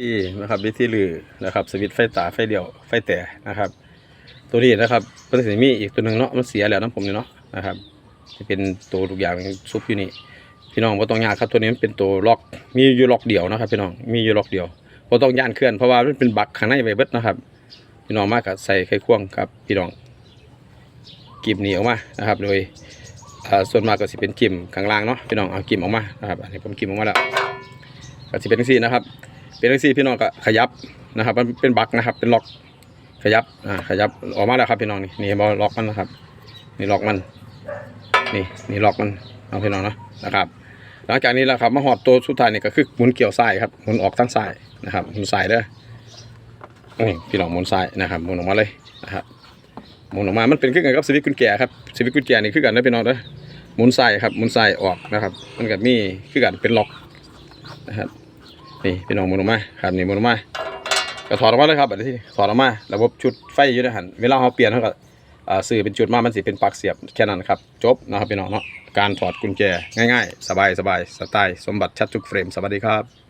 ที่นะครับวิธีลือนะครับสวิตไฟตาไฟเดียวไฟแต่นะครับ ตัวนี้นะครับมันจะมีอีกตัวหนึ่งเนาะมันเสียแล้วนะผมเนี่ยเนาะนะครับจะเป็นตัวทุกอย่างซุปอยู่นี่พี่น้องบ่ต้องยากครับตัวนี้มันเป็นตัวล็อกมีอยู่ล็อกเดียวนะครับพี่น้องมีอยู่ล็อกเดียวบ่ต้องย่านเคลื่อนเพราะว่ามันเป็นบักข้างในไว้เบิดนะครับ พี่น้องมากกับใส่ไขควงครับพี่น้องกิมหนีออกมานะครับ โดยส่วนมากก็สิเป็นกิมข้างล่างเนาะพี่น้องเอากิมออกมานะครับอันนี้ผมกิมออกมาแล้วก็สิเป็นจังซี่นะครับ เป็นจังซี่พี่น้องก็ขยับนะครับ มันเป็นบักนะครับ เป็นล็อกขยับอ่าขยับออกมาแล้วครับพี่น้องนี่นี่บอล็อกมันนะครับ นี่ล็อกมัน นี่นี่ล็อกมันเอาพี่น้องนะนะครับ หลังจากนี้แล้วครับมาหอดตัวสุดท้ายนี่ก็คือหมุนเกี่ยวซ้ายครับหมุนออกทั้งซ้ายนะครับหมุนซ้ายเด้อนี่พี่น้องหมุนซ้ายนะครับหมุนออกมาเลยนะครับหมุนออกมามันเป็นขึ้นกันกับสวิตช์กุญแจครับสวิตช์กุญแจนี่คือกันนะพี่น้องเด้อหมุนซ้ายครับหมุนซ้ายออกนะครับ มันก็มีคือกันเป็นล็อกนะครับ นี่พี่น้องมุนออกมาครับนี่มุนออกมาก็ถอดออกมาเลยครับแบบนี้ถอดออกมาระบบชุดไฟอยู่ในหันเวลาเราเปลี่ยนเขาก็อ่าสื่อเป็นจุดมามันสิเป็นปลั๊กเสียบแค่นั้นครับจบนะครับพี่น้องเนาะการถอดกุญแจง่ายๆ สบายๆสไตล์สมบัติชัดทุกเฟรมสวัสดีครับ